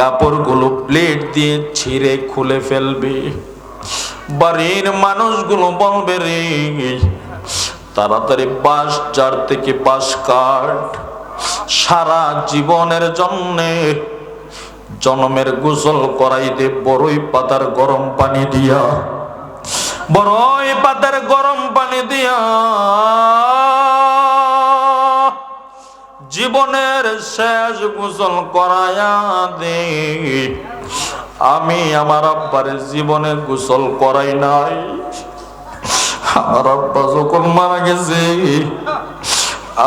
কাপড়গুলো প্লেট দিয়ে ছিঁড়ে খুলে ফেলবে। বাড়ির মানুষগুলো বলবে রে, তাড়াতাড়ি বাস যার থেকে বাস কাট। সারা জীবনের জন্যে জনমের গোসল করাই দে, বড়ই পাতার গরম পানি দিয়া। বড়ই পাতার গরম পানি দিয়া। জীবনের শেষ গোসল করায়া দে। আমি আমার আব্বার জীবনে গোসল করাই নাই। আমার আব্বা যখন মারা গেছে,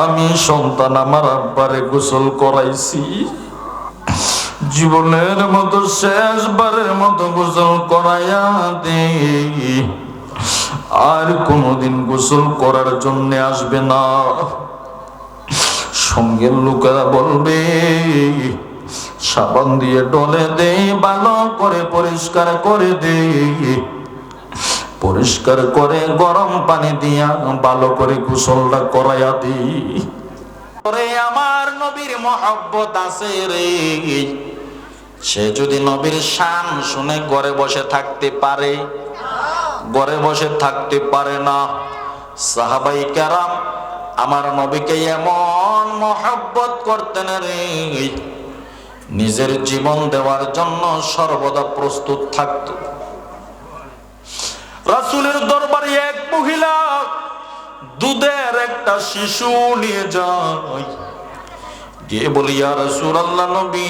আমি সন্তান আমার আব্বারে গোসল করাইছি। জীবনের মতো শেষবারের মতো গোসল করাইয়া দে। আর কোনোদিন গোসল করার জন্য আসবে না। সঙ্গের লোকেরা বলবে, সাবান দিয়ে ডলে দে ভালো করে পরিষ্কার করে দে। পরিষ্কার করে গরম পানি দিয়া ভালো করে গোসলটা করাইয়া দি। আমার নবীর মহব্বত আছে রে। সে যদি নবীর শান শুনে ঘরে বসে থাকতে পারে, ঘরে বসে থাকতে পারে না। সাহাবাই কারাম, আমার নবীকে এমন মহব্বত করতেন রে নিজের জীবন দেওয়ার জন্য সর্বদা প্রস্তুত থাকত। রাসূলের দরবারে এক মহিলা দুধের একটা শিশু নিয়ে যায়। গিয়ে বলি আর রাসূলুল্লাহ নবী,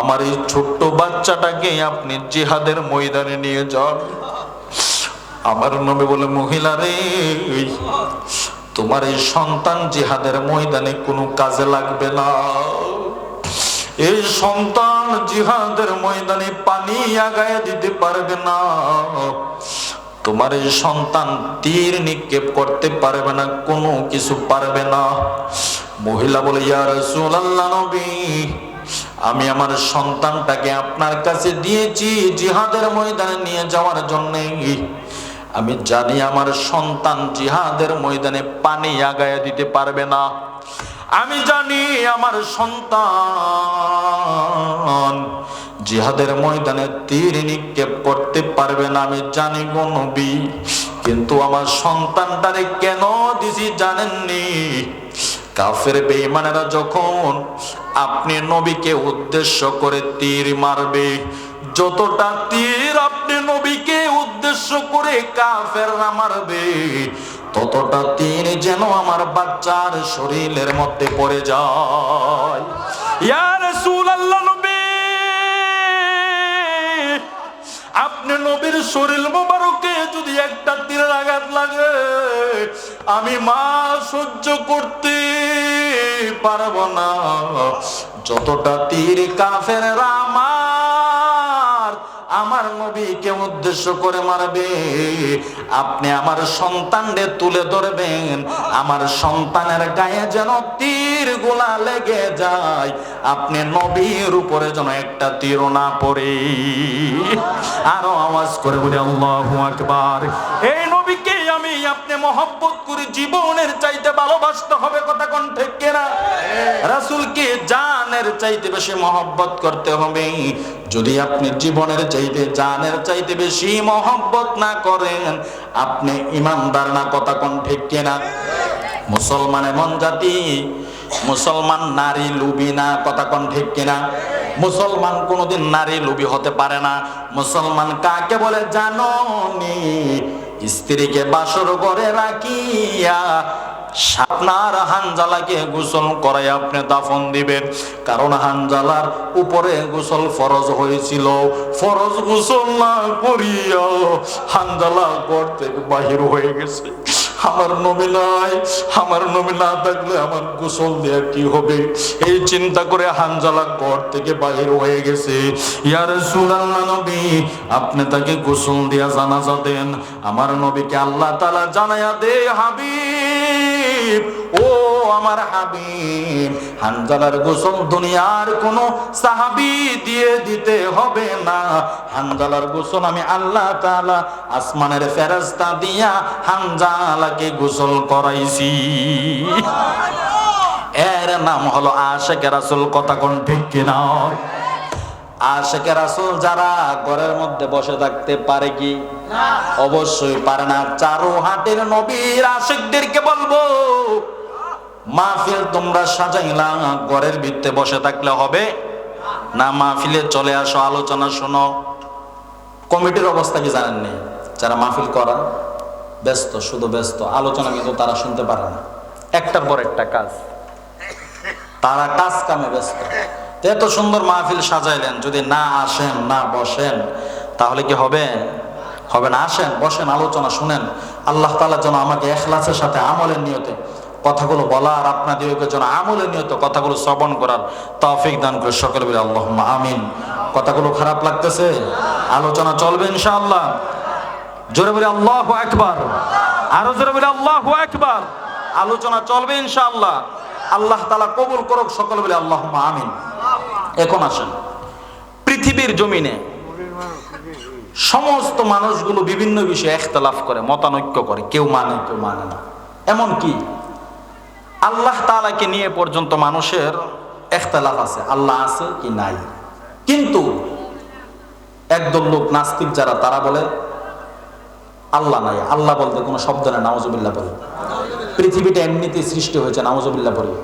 আমার এই ছোট্ট বাচ্চাটাকে আপনি জিহাদের ময়দানে নিয়ে যান। আমার নবী বলে, মহিলা রে তোমার এই সন্তান জিহাদের ময়দানে কোনো কাজে লাগবে না। এই সন্তান জিহাদের ময়দানে পানি আগায় দিতে পারবে না। তোমার এই সন্তান তীর নিক্ষেপ করতে পারবে না, কোনো কিছু পারবে না। মহিলা বলে, ইয়া রাসূলুল্লাহ নবী, আমি আমার সন্তানটাকে আপনার কাছে দিয়েছি জিহাদের ময়দানে নিয়ে যাওয়ার জন্য। আমি জানি আমার সন্তান জিহাদের ময়দানে পানি আগায় দিতে পারবে না। আমি জানি আমার সন্তান জিহাদের ময়দানে তীর নিক্ষেপ করতে পারবে না, আমি জানি গো নবী। কিন্তু আমার সন্তানটারে কেন দিছি জানেননি? কাফের বেঈমানেরা যখন আপনি নবীকে উদ্দেশ্য করে তীর মারবে, যতটা তীর আপনি নবীকে উদ্দেশ্য করে কাফেররা মারবে। ততটা তীর যেন আমার বাচ্চার শরীরের মধ্যে পড়ে যায়। আপনি নবীর শরীর মোবারকে যদি একটা তীরের আঘাত লাগে, আমি মা সহ্য করতে পারব না। যতটা তীর কাফের আমার আমার নবীকে উদ্দেশ্য করে মারবে। আপনি আমার সন্তানদের তুলে ধরবেন। আমার সন্তানের গায়ে যেন তীর গোলা লেগে যায়। আপনি নবীর উপরে যেন একটা তীর না পড়ে। আরও আওয়াজ করে বলে, আল্লাহু আকবার। এই মহব্বত করে জীবনের চাইতে ভালোবাসতে হবে কথা কোন ঠিক কিনা? রাসূলকে জানের চাইতে বেশি মহব্বত করতে হবে। যদি আপনি জীবনের চাইতে জানের চাইতে বেশি মহব্বত না করেন আপনি ইমানদার না কথা কোন ঠিক কিনা? মুসলমান এমন জাতি মুসলমান নারী লুবি না কথা কোন ঠিক কিনা? মুসলমান কোনোদিন নারী লুবি হতে পারে না। মুসলমান কাকে বলে? জানো নি স্ত্রীকে বাসর করে রাখিয়া আপনার হানজালাকে গোসল করাই আপনি দাফন দিবেন। কারণ হানজালার উপরে গোসল ফরজ হয়েছিল। ফরজ গোসল না করিয়া হানজালা থেকে বাহির হয়ে গেছে। আমার নবী আমার নবী না থাকলে আমার গোসল দেয়া কি হবে? এই চিন্তা করে হানজালা ঘর থেকে বাহির হয়ে গেছে। ইয়ার সুরাল্লাহ নবী, আপনি তাকে গোসল দিয়া জানাজা দেন। আমার নবীকে আল্লাহ তালা জানায়া দে হাবিব। ও আমার হাবিব হানজালার গোসল দুনিয়ার কোন সাহাবি দিয়ে দিতে হবে না। হানজালার গোসল আমি আল্লাহ তাআলা আসমানের ফেরেশতা দিয়া হানজালাকে গোসল করাইছি। এর নাম হলো আশেকে রাসুল কথা কোন ঠিক কিনা? আশেকে রাসুল যারা ঘরের মধ্যে বসে থাকতে পারে কি? অবশ্যই পারে না। চারু হাটের নবীর আশেকদেরকে বলব মাহফিল তোমরা সাজাইলা, ঘরের ভিতরে বসে থাকলে হবে। না, মাহফিলে চলে আসো, আলোচনা শোনো। কমিটির অবস্থা কি জানেননি যারা মাহফিল করা ব্যস্ত, শুধু ব্যস্ত, আলোচনা কিন্তু তারা শুনতে পারে না। একটার পর একটা কাজ। তারা কাজ কামে ব্যস্ত। এত সুন্দর মাহফিল সাজাইলেন, যদি না আসেন, না বসেন, তাহলে কি হবে? হবে না, আসেন, বসেন, আলোচনা শুনেন। আল্লাহ তাআলা যেন আমাকে এখলাসের সাথে আমলের নিয়তে কথাগুলো বলার আপনাদেরকে যেন আমলের নিয়ত কথাগুলো শ্রবণ করার তৌফিক দান করে সকলে বলে আল্লাহ আমিন। কথাগুলো খারাপ লাগতেছে? আলোচনা চলবে ইনশাআল্লাহ। জোরে বলে, আল্লাহ একবার আরও জোরে বলে, আল্লাহ একবার আলোচনা চলবে ইনশাআল্লাহ। আল্লাহ তালা কবুল করুক, সকল বলে আল্লাহ আমিন। এখন আসেন। পৃথিবীর জমিনে সমস্ত মানুষগুলো বিভিন্ন বিষয়ে একতলাফ করে, মতানৈক্য করে। কেউ মানে কেউ মানে না। এমন কি? আল্লাহ তালাকে নিয়ে পর্যন্ত মানুষের একতলাফ আছে। আল্লাহ আছে কি নাই? কিন্তু একদল লোক নাস্তিক যারা, তারা বলে, আল্লাহ নাই। আল্লাহ বলতে কোনো শব্দ নেই নাওজবিল্লা বলে। পৃথিবীটা এমনিতেই সৃষ্টি হয়েছে নাওজবিল্লা বলে।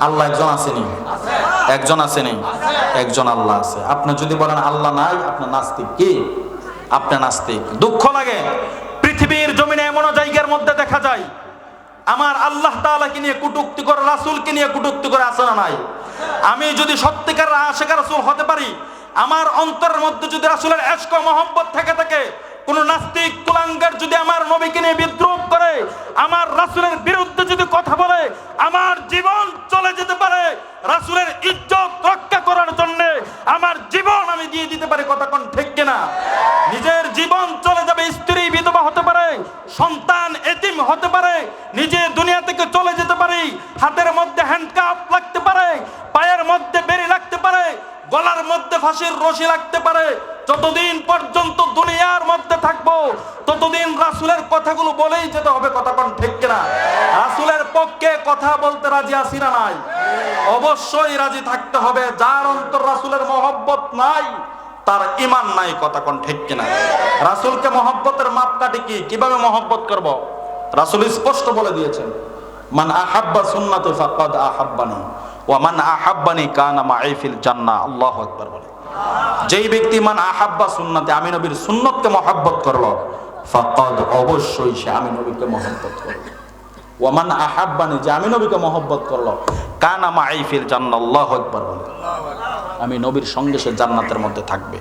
আল্লাহ একজন আসেনি? একজন আসেনি? একজন আল্লাহ আছে। আপনি যদি বলেন, আল্লাহ নাই আপনার নাস্তিক কি? আপনি নাস্তিক। দুঃখ লাগে। পৃথিবীর জমিনে এমন জায়গার মধ্যে দেখা যায় আমার আল্লাহ তাআলাকে নিয়ে কুটুক্তি করে, রাসূলকে নিয়ে কুটুক্তি করে আসে নাই? আমি যদি সত্যিকার আশেকা রাসুল হতে পারি, আমার অন্তরের মধ্যে যদি রাসুলের এশক মহব্বত থেকে থাকে, কোন নাস্তিক কুলাঙ্গার যদি আমার নবীকে নিয়ে বিদ্রোহ করে, আমার রাসূলের বিরুদ্ধে যদি কথা বলে, আমার জীবন চলে যেতে পারে, রাসূলের ইজ্জত রক্ষা করার জন্য আমার জীবন আমি দিয়ে দিতে পারি, কথা কোন ঠিক কিনা? নিজের জীবন চলে সন্তান এতিম হতে পারে, নিজে দুনিয়া থেকে চলে যেতে পারি, হাতের মধ্যে হ্যান্ডকাপ লাগতে পারে, পায়ের মধ্যে বেরি লাগতে পারে, গলার মধ্যে ফাঁসির রশি লাগতে পারে, যতদিন পর্যন্ত দুনিয়ার মধ্যে থাকব, ততদিন রাসুলের কথাগুলো বলেই যেতে হবে, কথা কোন ঠিক কিনা? রাসুলের পক্ষে কথা বলতে রাজি আছি না নাই? অবশ্যই রাজি থাকতে হবে, যার অন্তর রাসুলের মহব্বত নাই তার ইমান নাই কথা কোন ঠিক কিনা? রাসুলকে মহব্বতের মাপকাঠি কি? কীভাবে মহব্বত করব? রাসুল স্পষ্ট বলে দিয়েছেন, মান আহাব্বা সুন্নাতে ফাকাদ আহাব্বানি, ওয়া মান আহাব্বানি কানা মাই ফিল জান্নাহ। আল্লাহু আকবার বলে। যেই ব্যক্তি মান আহাব্বা সুন্নাতে আমি নবীর সুন্নতকে মহব্বত করল, ফাকাদ অবশ্যই সে আমি নবীকে মহব্বত করল ওয়ামান আহাব্বানি, যে আমি নবীকে মহব্বত করল, কানা মাই ফিল জান্নাহ। আল্লাহু আকবার বলে। আমি নবীর সঙ্গে সে জান্নাতের মধ্যে থাকবে।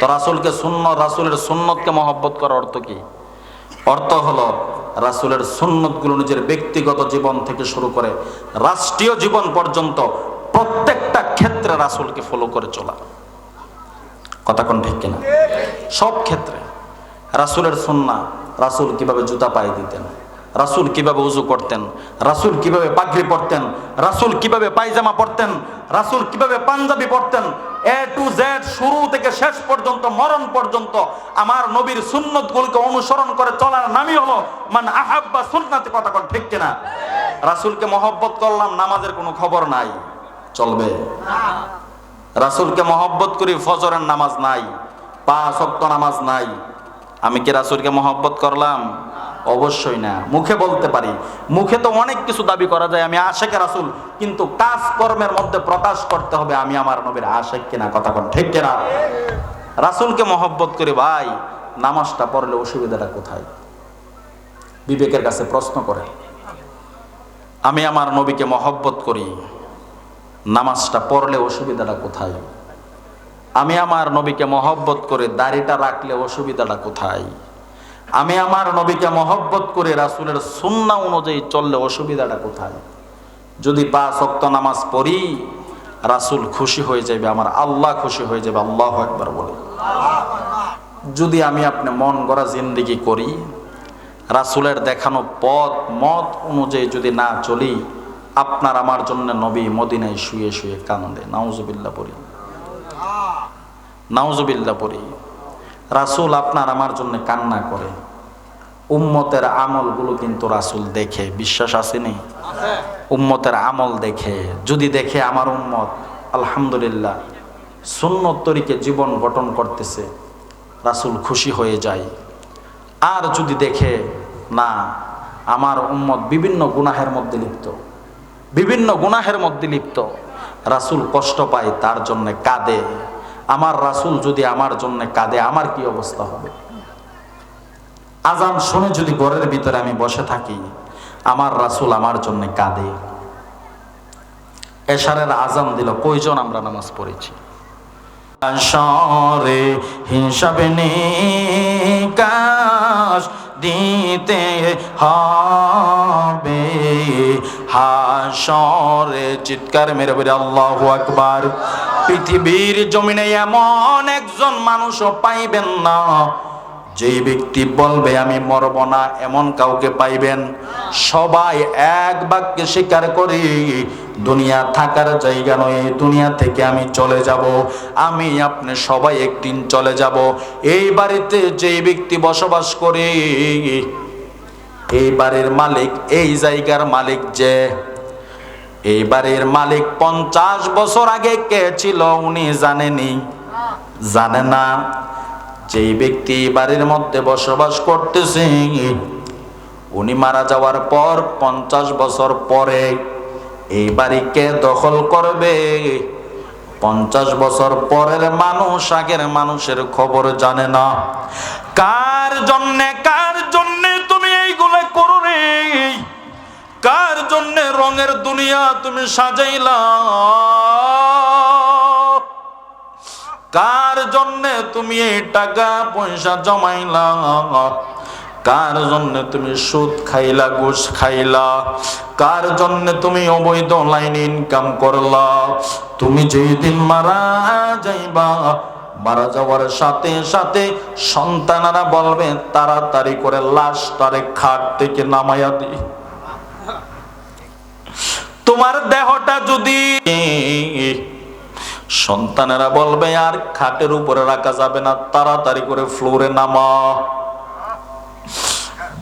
তো রাসূলকে শূন্য রাসূলের সুন্নতকে মহব্বত করার অর্থ কি? অর্থ হলো রাসূলের সুন্নতগুলো নিজের ব্যক্তিগত জীবন থেকে শুরু করে রাষ্ট্রীয় জীবন পর্যন্ত প্রত্যেকটা ক্ষেত্রে রাসূলকে ফলো করে চলা। কথা কোন ঠিক কিনা? সব ক্ষেত্রে। রাসূলের সুন্না রাসূল কীভাবে জুতা পায়ে দিতেন? রাসূল কীভাবে উজু করতেন? রাসূল কীভাবে পাগড়ি পরতেন? রাসুল কীভাবে পায়জামা পরতেন? রাসূল কীভাবে পাঞ্জাবি পরতেন? এ টু জেড শুরু থেকে শেষ পর্যন্ত, মরণ পর্যন্ত আমার নবীর সুন্নত সুন্নতগুলোকে অনুসরণ করে চলার নামই হলো, মান আহাব্বা সুন্নাতে কথা কোন ঠিক কিনা? রাসূলকে মহব্বত করলাম, নামাজের কোনো খবর নাই। চলবে। রাসূলকে মহব্বত করি, ফজরের নামাজ নাই, পাঁচ ওয়াক্ত নামাজ নাই। আমি কি রাসূলকে মহব্বত করলাম? অবশ্যই না। মুখে বলতে পারি। মুখে তো অনেক কিছু দাবি করা যায়, আমি আশেকে রাসুল। কিন্তু কাজ কর্মের মধ্যে প্রকাশ করতে হবে, আমি আমার নবীর আশেক কিনা কথা কোন ঠিক কিনা? রাসূলকে মহব্বত করি, ভাই, নামাজটা পড়লে অসুবিধাটা কোথায়? বিবেকের কাছে প্রশ্ন করে আমি আমার নবীকে মহব্বত করি, নামাজটা পড়লে অসুবিধাটা কোথায়? আমি আমার নবীকে মহব্বত করে দাড়িটা রাখলে অসুবিধাটা কোথায়? আমি আমার নবীকে মহব্বত করে রাসূলের সুন্নাহ অনুযায়ী চললে অসুবিধাটা কোথায়? যদি পাঁচ ওয়াক্ত নামাজ পড়ি, রাসূল খুশি হয়ে যাবে, আমার আল্লাহ খুশি হয়ে যাবে, আল্লাহ একবার বলে। যদি আমি আপনি মন গড়া জিন্দিগি করি, রাসূলের দেখানো পথ, মত অনুযায়ী যদি না চলি, আপনার আমার জন্য নবী মদিনায় শুয়ে শুয়ে কান্দে। নাউজুবিল্লাহ পড়ি। নাউজুবিল্লাহ পড়ি। রাসূল আপনার আমার জন্য কান্না করে। উম্মতের আমলগুলো কিন্তু রাসূল দেখে, বিশ্বাস আসেনি উম্মতের আমল দেখে, যদি দেখে আমার উম্মত, আলহামদুলিল্লাহ, সুন্নত জীবন গঠন করতেছে, রাসূল খুশি হয়ে যায়। আর যদি দেখে, না, আমার উম্মত বিভিন্ন গুনাহের মধ্যে লিপ্ত, বিভিন্ন গুনাহের মধ্যে লিপ্ত, রাসূল কষ্ট পায়, তার জন্য কাঁদে। আমার রাসুল যদি আমার জন্য কাঁদে, আমার কি অবস্থা হবে? আজান শুনে যদি ঘরের ভিতরে আমি বসে থাকি, আমার রাসুল আমার জন্য কাঁদে। এশারের আজান দিল, কয়জন আমরা নামাজ পড়েছি? আসরে হিসাবে নিকাশ দিতে হবে। হাসরে চিৎকার মেরে বেরে আল্লাহু আকবার। পৃথিবীর জমিনে এমন একজন মানুষও পাইবেন না। যেই ব্যক্তি বলবে, আমি মরব না, এমন কাউকে পাইবেন। সবাই এক বাক্যে স্বীকার করি, দুনিয়া থাকার জায়গা নয় দুনিয়া থেকে আমি চলে যাব। আমি আপনি সবাই একদিন চলে যাব। এই বাড়িতে যেই ব্যক্তি বসবাস করে, এই বাড়ির মালিক, এই জায়গার মালিক যে এই বাড়ির মালিক পঞ্চাশ বছর আগে কে ছিল উনি জানেনি। জানে না। যেই ব্যক্তি বাড়ির মধ্যে বসবাস করতেছে, উনি মারা যাওয়ার পর পঞ্চাশ বছর পরে এই বাড়িকে দখল করবে। পঞ্চাশ বছর পরের মানুষ আগের মানুষের খবর জানে না। কার জন্যে কার জন্যে জন্যে রঙের দুনিয়া তুমি সাজাইলা। কার জন্যে তুমি টাকা পয়সা জমাইলা? কার জন্য তুমি সুদ খাইলা, ঘুষ খাইলা? কার জন্য তুমি অবৈধ লাইন ইনকাম করলা? তুমি যেই দিন মারা যাইবা, মারা যাওয়ার সাথে সাথে সন্তানারা বলবে, তাড়াতাড়ি করে লাশ লাশটারে খাট থেকে নামাইয়া দি। তোমার দেহটা যদি সন্তানেরা বলবে, আর খাটের উপরে রাখা যাবে না, তাড়াতাড়ি করে ফ্লোরে নামা।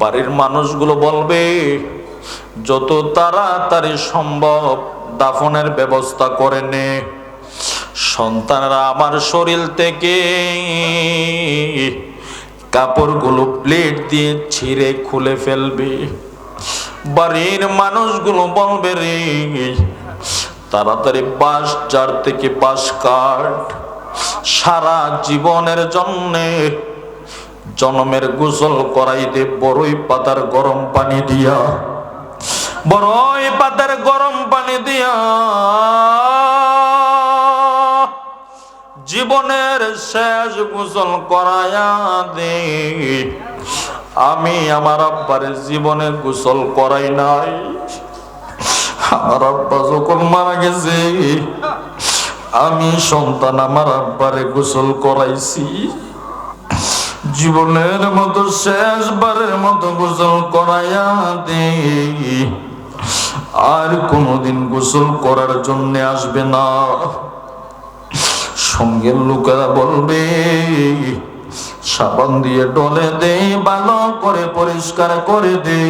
বাড়ির মানুষগুলো বলবে, যত তাড়াতাড়ি সম্ভব দাফনের ব্যবস্থা করে নে। সন্তানরা আমার শরীর থেকে কাপড়গুলো প্লেট দিয়ে ছিঁড়ে খুলে ফেলবে। বাড়ির মানুষগুলো বলবে রে, তাড়াতাড়ি বাস, যার থেকে বাস কাট। সারা জীবনের জন্যে জনমের গোসল করাই দে, বড়ই পাতার গরম পানি দিয়া। বড়ই পাতার গরম পানি দিয়া। জীবনের শেষ গোসল করায়া দে। আমি আমার আব্বার জীবনে গোসল করাই নাই। আমার আব্বা যখন মারা গেছে, আমি সন্তান আমার আব্বারে গোসল করাইছি। জীবনের মতো শেষবারের মতো গোসল করাইয়া দে। আর কোনোদিন গোসল করার জন্য আসবে না। সঙ্গের লোকেরা বলবে সাবান দিয়ে ডলে দে ভালো করে পরিষ্কার করে দে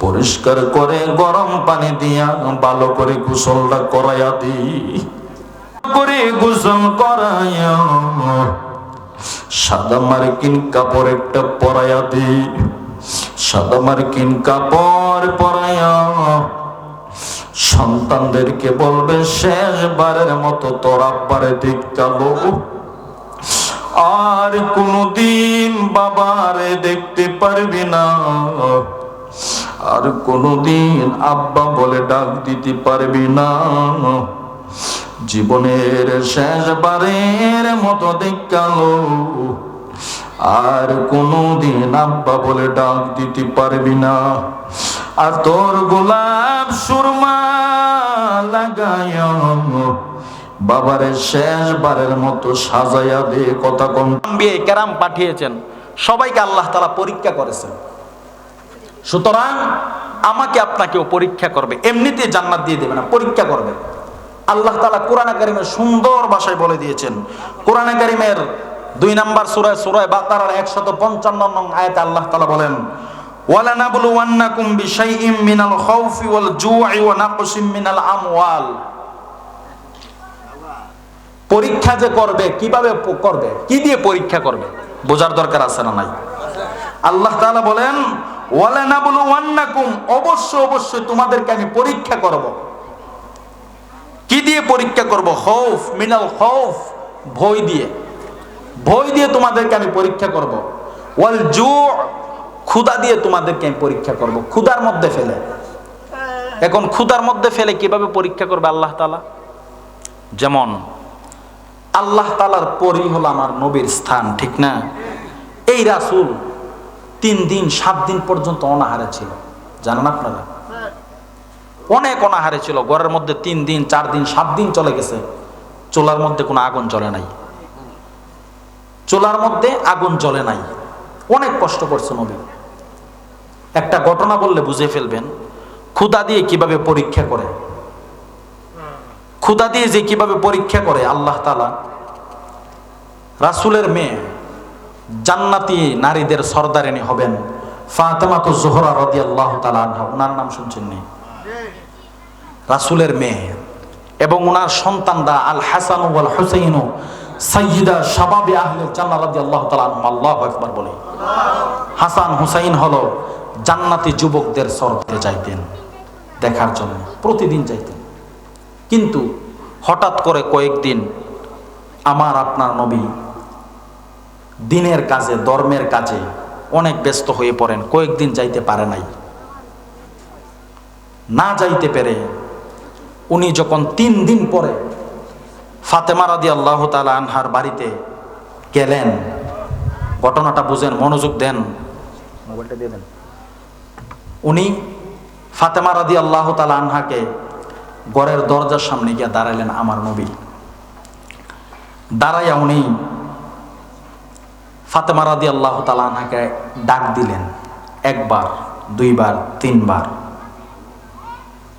পরিষ্কার করে গরম পানি দিয়া ভালো করে গোসলটা করাইয়া দি করে গোসল করাইয়া সাদা মার্কিন কাপড় একটা পরাইয়া দি সাদা মার্কিন কাপড় পরাইয়া সন্তানদেরকে বলবে, শেষবারের মতো তোর আব্বারে দিক কালো আর কোনদিন বাবারে দেখতে পারবি না। আর কোনদিন আব্বা বলে ডাক দিতে পারবি না। জীবনের শেষবারের মতো দেখাল আর কোনদিন আব্বা বলে ডাক দিতে পারবি না। আর তোর গোলাপ সুরমা লাগায় বাবারে শেষবারের মতো সাজাইয়া দে কথা কম কেরাম পাঠিয়েছেন, সবাইকে আল্লাহ তালা পরীক্ষা করেছেন। সুতরাং আমাকে আপনাকেও পরীক্ষা করবে এমনিতে জান্নাত দিয়ে দেবে না, পরীক্ষা করবে। আল্লাহ তালা কোরআনে কারিমের সুন্দর ভাষায় বলে দিয়েছেন, কোরআনে কারিমের দুই নাম্বার সুরায় সুরায় বাকারার একশত পঞ্চান্ন নং আয়াতে আল্লাহ তালা বলেন, ওয়ালানাবলুওয়ান্নাকুম বিশাইইম মিনাল খাউফি ওয়াল জু'i ওয়া নাকসিম মিনাল আমওয়াল। পরীক্ষা যে করবে, কীভাবে করবে, কি দিয়ে পরীক্ষা করবে? বোঝার দরকার আছে না নাই? আল্লাহ তাআলা বলেন, ওয়ালানাবলুওয়ান্নাকুম অবশ্য অবশ্যই তোমাদেরকে আমি পরীক্ষা করব। কি দিয়ে পরীক্ষা করব? খৌফ, মিনাল খৌফ, ভয় দিয়ে। ভয় দিয়ে তোমাদেরকে আমি পরীক্ষা করব। ওয়াল জু ক্ষুদা দিয়ে তোমাদেরকে আমি পরীক্ষা করব। ক্ষুদার মধ্যে ফেলে। এখন ক্ষুদার মধ্যে ফেলে কীভাবে পরীক্ষা করবে আল্লাহ তালা যেমন আল্লাহ তালার পরই হলো আমার নবীর স্থান, ঠিক না? এই রাসূল তিন দিন, সাত দিন পর্যন্ত অনাহারে ছিল। জানেন আপনারা? অনেক অনাহারে ছিল। ঘরের মধ্যে তিন দিন, চার দিন, সাত দিন চলে গেছে। চোলার মধ্যে কোনো আগুন জ্বলে নাই। চোলার মধ্যে আগুন জ্বলে নাই। অনেক কষ্ট করছে নবী। একটা ঘটনা বললে বুঝে ফেলবেন। ক্ষুদা দিয়ে কীভাবে পরীক্ষা করে? ক্ষুদা দিয়ে যে কীভাবে পরীক্ষা করে, আল্লাহ তালা রাসুলের মেয়ে জান্নাতি নারীদের সর্দারিনী হবেন ফাতেমাতু জোহরা রদি আল্লাহ তালা ওনার নাম শুনছেন নি? রাসুলের মেয়ে। এবং ওনার সন্তানরা আল হাসান ওয়াল হুসাইন সাইয়্যিদা শাবাবে আহলে জান্নাত রাদিয়াল্লাহু তাআলা আনহুম। আল্লাহু আকবার বলে। হাসান হুসাইন হলো জান্নাতি যুবকদের সরতে যাইতেন, দেখার জন্য, প্রতিদিন যাইতেন। কিন্তু হঠাৎ করে কয়েকদিন আমার আপনার নবী দিনের কাজে ধর্মের কাজে অনেক ব্যস্ত হয়ে পড়েন কয়েকদিন যাইতে পারে নাই। না যাইতে পেরে উনি যখন তিন দিন পরে ফাতেমা রাদি আল্লাহ তালা আনহার বাড়িতে গেলেন ঘটনাটা বুঝেন মনোযোগ দেন। মোবাইলটা দিয়ে দেন। উনি ফাতেমা রাদি আল্লাহ তালা আনহাকে ঘরের দরজার সামনে গিয়ে দাঁড়াইলেন আমার নবী। দাঁড়াইয়া উনি ফাতেমা রাদি আল্লাহ তালা আনহাকে ডাক দিলেন, একবার, দুইবার, তিনবার।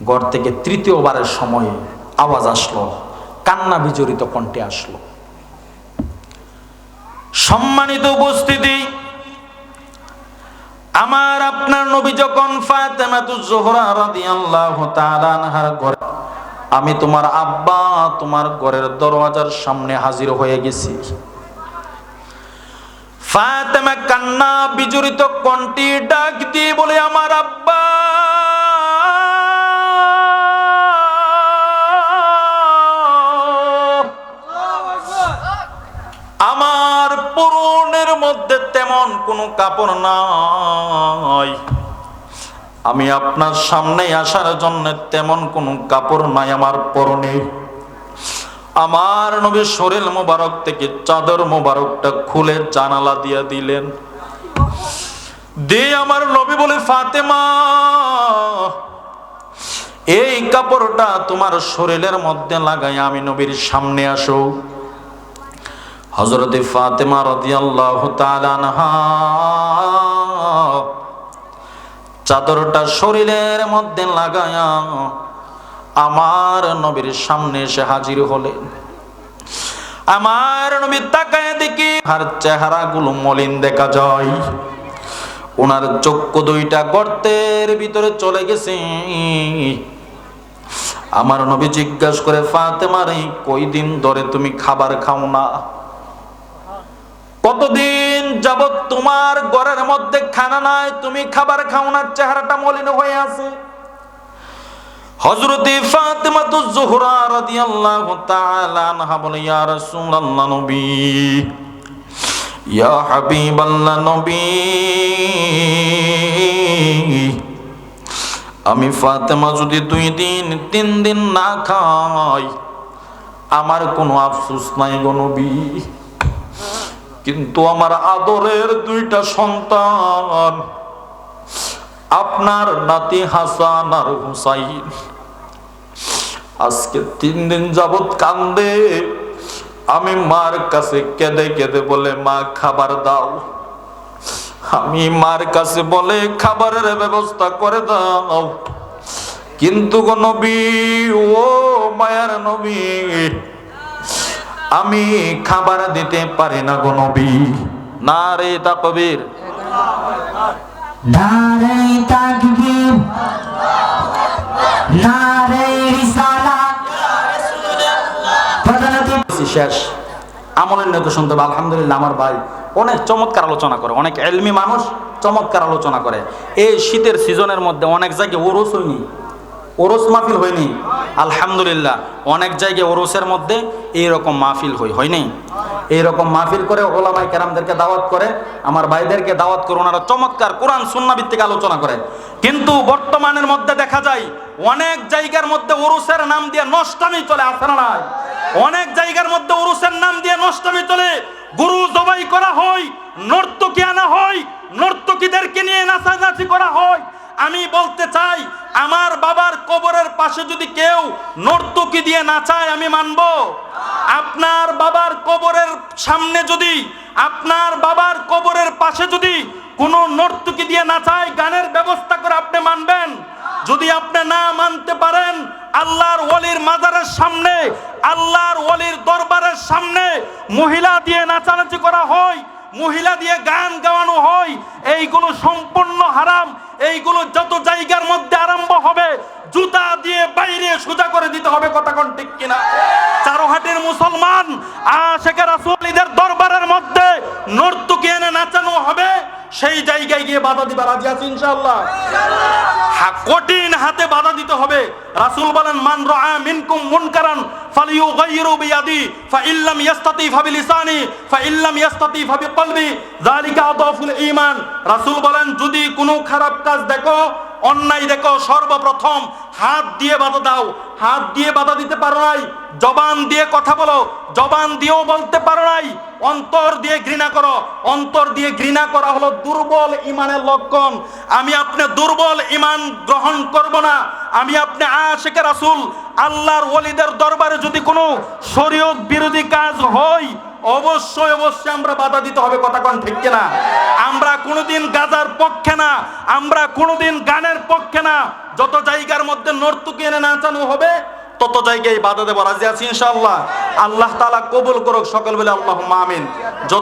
ঘর থেকে তৃতীয়বারের সময়ে আওয়াজ আসলো, কান্না বিজড়িত কণ্ঠে আসলো। সম্মানিত উপস্থিতি, আমার আপনার নবী যখন ফাতেমাতুজ জোহরা রাদিয়াল্লাহু তাআলা আনহার ঘরে আমি তোমার আব্বা, তোমার ঘরের দরওয়াজার সামনে হাজির হয়ে গেছি। ফাতেমা কান্না, বিজড়িত কণ্ঠে ডাক দিয়ে বলে, আমার আব্বা! আমার পরনের মধ্যে তেমন কোনো কাপড় নাই। আমি আপনার সামনে আসার জন্য তেমন কোনো কাপড় নাই আমার পরনে। আমার নবী শরীর মোবারক থেকে চাদর মোবারকটা খুলে জানালা দিয়ে দিলেন। দে আমার নবী বলে, ফাতেমা, এই কাপড়টা তোমার শরীরের মধ্যে লাগাই, আমি নবীর সামনে আসো। হজরতে ফাতেমা রাদিয়াল্লাহু তাআলা আনহা চাদরটা শরীরের মধ্যে লাগায়া আমার নবীর সামনে এসে হাজির হলেন। আমার নবী তাকায় দেখি, আর চেহারাগুলো মলিন দেখা যায়। ওনার চক্ষু দুইটা গর্তের ভিতরে চলে গেছে। আমার নবী জিজ্ঞাসা করে ফাতেমার কই দিন ধরে তুমি খাবার খাও না? কতদিন যাবত তোমার ঘরের মধ্যে খানা নাই, তুমি খাবার খাও না, চেহারাটা মলিন হয়ে আছে। হযরতে ফাতেমাতু জোহরা রাদিয়াল্লাহু তাআলা আনহা বলে, ইয়া রাসূলুল্লাহ নবী, ইয়া হাবিবাল্লাহ নবী, আমি ফাতেমা যদি দুই দিন, তিন দিন না খাই, আমার কোনো আফসোস নাই গো নবী। কিন্তু আমার আদরের দুইটা সন্তান, আপনার নাতি হাসান আর হুসাইন। আজকে তিন দিন যাবত কান্দে, আমি মার কাছে কেঁদে কেঁদে বলে, মা, খাবার দাও। আমি মার কাছে বলে, খাবারের ব্যবস্থা করে দাও। কিন্তু গো নবী, ও মায়ার নবী আমি খাবার দিতে পারি না গো নবী। না রে নারে তাকবীর। নারে রিসালাত। শেষ। আমলের নিয়ত শুনতে হবে আলহামদুলিল্লাহ আমার ভাই অনেক চমৎকার আলোচনা করে অনেক এলমি মানুষ চমৎকার আলোচনা করে। এই শীতের সিজনের মধ্যে অনেক জায়গায় ওরস হয়নি ওরস মাহফিল হয়নি। আলহামদুলিল্লাহ, অনেক জায়গায় ওরসের মধ্যে এইরকম মাহফিল হই হয়নি। এইরকম মাহফিল করে ওলামাই কেরামদেরকে দাওয়াত করে, আমার ভাইদেরকে দাওয়াত করে, ওনারা চমৎকার কোরআন ভিত্তিক আলোচনা করে কিন্তু বর্তমানের মধ্যে দেখা যায়, অনেক জায়গার মধ্যে ওরসের নাম দিয়ে নষ্টামি চলে আসে না? অনেক জায়গার মধ্যে উরুসের নাম দিয়ে নষ্টমী চলে। গুরু জবাই করা হয়, নর্তকী আনা হয়, নর্তকীদেরকে নিয়ে নাচানাচি করা হয়। আমি বলতে চাই, আমার বাবার কবরের পাশে যদি কেউ নর্তকী দিয়ে নাচায়, আমি মানব। আপনার বাবার কবরের সামনে যদি, আপনার বাবার কবরের পাশে যদি কোনো নর্তকী দিয়ে নাচায়, গানের ব্যবস্থা করে আপনি মানবেন। যদি আপনি না মানতে পারেন, আল্লাহর ওলির মাজারের সামনে, আল্লাহর ওলির দরবারের সামনে মহিলা দিয়ে নাচানাচি করা হয়, মহিলা দিয়ে গান গাওয়ানো হয়, এইগুলো সম্পূর্ণ হারাম। এইগুলো যত জায়গার মধ্যে আরম্ভ হবে জুতা দিয়ে বাইরে সোজা করে দিতে হবে, কথা কোন ঠিক কিনা? চারোহাটের মুসলমান আশেখের রাসূলীদের দরবারের মধ্যে নর্তকী এনে নাচানো হবে, সেই জায়গায় গিয়ে বাধা দিবা, রাজি আছি ইনশাআল্লাহ? কঠিন হাতে বাধা দিতে হবে। রাসূল বলেন, মান রাআ মিনকুম মুনকারান ফালিয়ুগাইয়িরু বিয়াদি, ফাইল্লাম ইয়াস্তাতি ফাবিলিসানি ফাইল্লাম ইয়াস্তাতি ফাবিকলবি যালিকা আদাফুল ঈমান। রাসূল বলেন, যদি কোনো খারাপ কাজ দেখো অন্যায় দেখো, সর্বপ্রথম হাত দিয়ে বাধা দাও। হাত দিয়ে বাধা দিতে পারো নাই, জবান দিয়ে কথা বলো, জবান দিয়েও বলতে পারো নাই, অন্তর দিয়ে ঘৃণা করো। অন্তর দিয়ে ঘৃণা করা হলো দুর্বল ইমানের লক্ষণ। আমি আপনি দুর্বল ইমান গ্রহণ করব না। আমি আপনি আশেকে রাসূল, আল্লাহর ওলিদের দরবারে যদি কোনো শরীয়ত বিরোধী কাজ হয় অবশ্যই অবশ্যই আমরা বাধা দিতে হবে, কথা কোন ঠিক কিনা? আমরা কোনোদিন গাজার পক্ষে না, আমরা কোনোদিন গানের পক্ষে না। যত জায়গার মধ্যে নর্তুকি এনে নাচানো হবে, তত জায়গায় বাধা দেবো। রাজি আছি আল্লাহ তালা কবুল করুক সকল বলে আল্লাহ যত